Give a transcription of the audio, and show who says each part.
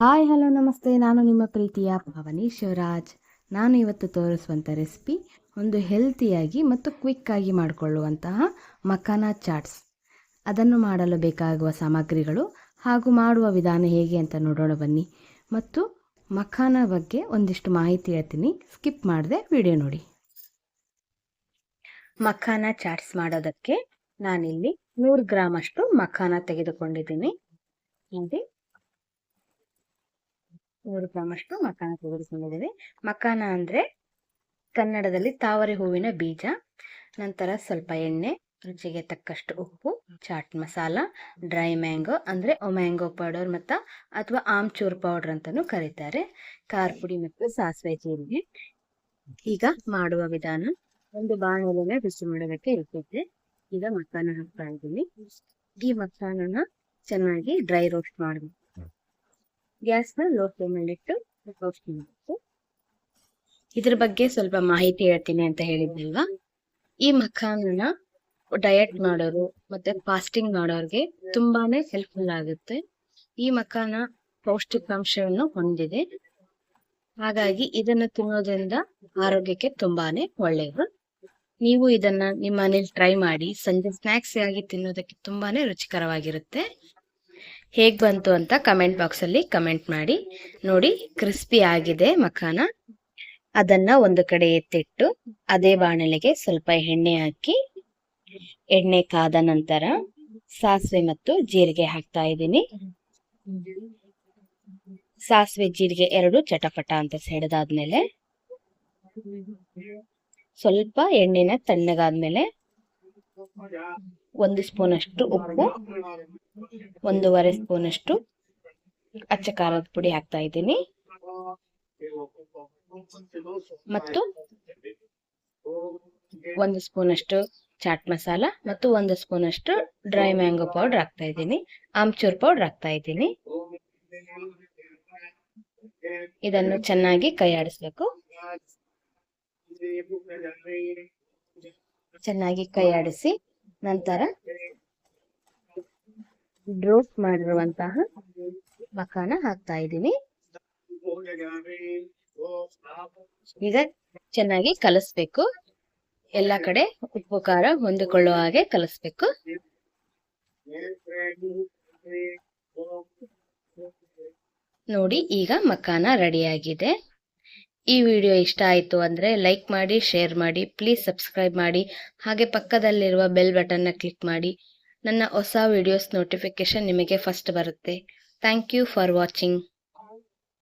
Speaker 1: Hi, hello, ನಮಸ್ತೆ. ನಾನು ನಿಮ್ಮ ಪ್ರೀತಿಯ ಭಾವನಿ ಶಿವರಾಜ್. ನಾನು ಇವತ್ತು ತೋರಿಸುವಂಥ ರೆಸಿಪಿ ಒಂದು ಹೆಲ್ತಿಯಾಗಿ ಮತ್ತು ಕ್ವಿಕ್ಕಾಗಿ ಮಾಡಿಕೊಳ್ಳುವಂತಹ ಮಖಾನ ಚಾಟ್ಸ್. ಅದನ್ನು ಮಾಡಲು ಬೇಕಾಗುವ ಸಾಮಗ್ರಿಗಳು ಹಾಗೂ ಮಾಡುವ ವಿಧಾನ ಹೇಗೆ ಅಂತ ನೋಡೋಣ ಬನ್ನಿ. ಮತ್ತು ಮಖಾನ ಬಗ್ಗೆ ಒಂದಿಷ್ಟು ಮಾಹಿತಿ ಹೇಳ್ತೀನಿ. ಸ್ಕಿಪ್ ಮಾಡದೆ ವಿಡಿಯೋ ನೋಡಿ. ಮಖಾನ ಚಾಟ್ಸ್ ಮಾಡೋದಕ್ಕೆ ನಾನಿಲ್ಲಿ ನೂರು ಗ್ರಾಮ್ ಅಷ್ಟು ಮಖಾನ ತೆಗೆದುಕೊಂಡಿದ್ದೀನಿ. ನೋಡಿ ನೂರು ಗ್ರಾಮಷ್ಟು ಮಖಾನ ತೆಗೆದುಕೊಂಡಿದ್ದೀವಿ ಮಖಾನ ಅಂದರೆ ಕನ್ನಡದಲ್ಲಿ ತಾವರೆ ಹೂವಿನ ಬೀಜ, ನಂತರ ಸ್ವಲ್ಪ ಎಣ್ಣೆ, ರುಚಿಗೆ ತಕ್ಕಷ್ಟು ಉಪ್ಪು, ಚಾಟ್ ಮಸಾಲ, ಡ್ರೈ ಮ್ಯಾಂಗೋ ಅಂದರೆ ಮ್ಯಾಂಗೋ ಪೌಡರ್ ಮತ್ತು ಅಥವಾ ಆಮ್ಚೂರ್ ಪೌಡರ್ ಅಂತಲೂ ಕರೀತಾರೆ. ಖಾರ ಪುಡಿ ಮತ್ತು ಸಾಸಿವೆ ಜೀರಿಗೆ. ಈಗ ಮಾಡುವ ವಿಧಾನ, ಒಂದು ಬಾಣಲೆನ ಬಿಸಿ ಮಾಡೋದಕ್ಕೆ ಇರ್ತೈತೆ ಈಗ ಮಖಾನ ಹಾಕ್ತಾ ಇದ್ದೀನಿ. ಈ ಮಖಾನನ ಚೆನ್ನಾಗಿ ಡ್ರೈ ರೋಸ್ಟ್ ಮಾಡಬೇಕು. ಗ್ಯಾಸ್ನ ಲೋ ಫ್ಲೇಮಲ್ಲಿಟ್ಟು ರೋಸ್ಟ್ ಮಾಡಬೇಕು. ಇದ್ರ ಬಗ್ಗೆ ಸ್ವಲ್ಪ ಮಾಹಿತಿ ಹೇಳ್ತೀನಿ ಅಂತ ಹೇಳಿದ್ನಲ್ವಾ? ಈ ಮಖಾನನ ಡಯಟ್ ಮಾಡೋರು ಮತ್ತೆ ಫಾಸ್ಟಿಂಗ್ ಮಾಡೋರಿಗೆ ತುಂಬಾನೇ ಹೆಲ್ಪ್ಫುಲ್ ಆಗುತ್ತೆ. ಈ ಮಖಾನ ಪೌಷ್ಟಿಕಾಂಶವನ್ನು ಹೊಂದಿದೆ. ಹಾಗಾಗಿ ಇದನ್ನ ತಿನ್ನೋದ್ರಿಂದ ಆರೋಗ್ಯಕ್ಕೆ ತುಂಬಾನೇ ಒಳ್ಳೆಯದು. ನೀವು ಇದನ್ನ ನಿಮ್ಮ ಮನೇಲಿ ಟ್ರೈ ಮಾಡಿ, ಸಂಜೆ ಸ್ನಾಕ್ಸ್ ಆಗಿ ತಿನ್ನೋದಕ್ಕೆ ತುಂಬಾನೇ ರುಚಿಕರವಾಗಿರುತ್ತೆ. ಹೇಗ್ ಬಂತು ಅಂತ ಕಮೆಂಟ್ ಬಾಕ್ಸ್ ಅಲ್ಲಿ ಕಮೆಂಟ್ ಮಾಡಿ. ನೋಡಿ ಕ್ರಿಸ್ಪಿ ಆಗಿದೆ ಮಖಾನ. ಅದನ್ನ ಒಂದು ಕಡೆ ಎತ್ತಿಟ್ಟು, ಅದೇ ಬಾಣಲೆಗೆ ಸ್ವಲ್ಪ ಎಣ್ಣೆ ಹಾಕಿ, ಎಣ್ಣೆ ಕಾದ ನಂತರ ಸಾಸಿವೆ ಮತ್ತು ಜೀರಿಗೆ ಹಾಕ್ತಾ ಇದ್ದೀನಿ. ಸಾಸಿವೆ, ಜೀರಿಗೆ ಎರಡು ಚಟಪಟ ಅಂತ ಸೆಡದಾದ್ಮೇಲೆ ಸ್ವಲ್ಪ ಎಣ್ಣೆನ ತಣ್ಣಗಾದ್ಮೇಲೆ ಒಂದು ಸ್ಪೂನ್ ಅಷ್ಟು ಉಪ್ಪು, ಒಂದೂವರೆ ಸ್ಪೂನ್ ಅಷ್ಟು ಅಚ್ಚ ಖಾರದ ಪುಡಿ ಹಾಕ್ತಾ ಇದ್ದೀನಿ. ಮತ್ತು ಒಂದು ಸ್ಪೂನ್ ಅಷ್ಟು ಚಾಟ್ ಮಸಾಲ ಮತ್ತು ಒಂದು ಸ್ಪೂನ್ ಅಷ್ಟು ಡ್ರೈ ಮ್ಯಾಂಗೋ ಪೌಡರ್ ಹಾಕ್ತಾ ಇದ್ದೀನಿ. ಆಮ್ಚೂರ್ ಪೌಡರ್ ಹಾಕ್ತಾ ಇದ್ದೀನಿ. ಇದನ್ನು ಚೆನ್ನಾಗಿ ಕೈ ಆಡಿಸ್ಬೇಕು ಚೆನ್ನಾಗಿ ಕೈ ಆಡಿಸಿ ನಂತರ ಡ್ರೋಪ್ ಮಾಡಿರುವಂತಹ ಮಖಾನ ಹಾಕ್ತಾ ಇದ್ದೀನಿ ಈಗ ಚೆನ್ನಾಗಿ ಕಲಸ್ಬೇಕು. ಎಲ್ಲ ಕಡೆ ಉಪ್ಪು ಖಾರ ಹೊಂದಿಕೊಳ್ಳುವ ಹಾಗೆ ಕಲಸ್ಬೇಕು. ನೋಡಿ ಈಗ ಮಖಾನ ರೆಡಿಯಾಗಿದೆ ಈ ವಿಡಿಯೋ ಇಷ್ಟ ಆಯಿತು ಅಂದರೆ ಲೈಕ್ ಮಾಡಿ ಶೇರ್ ಮಾಡಿ ಪ್ಲೀಸ್ ಸಬ್ಸ್ಕ್ರೈಬ್ ಮಾಡಿ. ಹಾಗೆ ಪಕ್ಕದಲ್ಲಿರುವ ಬೆಲ್ ಬಟನ್ನ ಕ್ಲಿಕ್ ಮಾಡಿ. ನನ್ನ ಹೊಸ ವಿಡಿಯೋಸ್ ನೋಟಿಫಿಕೇಷನ್ ನಿಮಗೆ ಫಸ್ಟ್ ಬರುತ್ತೆ. Thank you for watching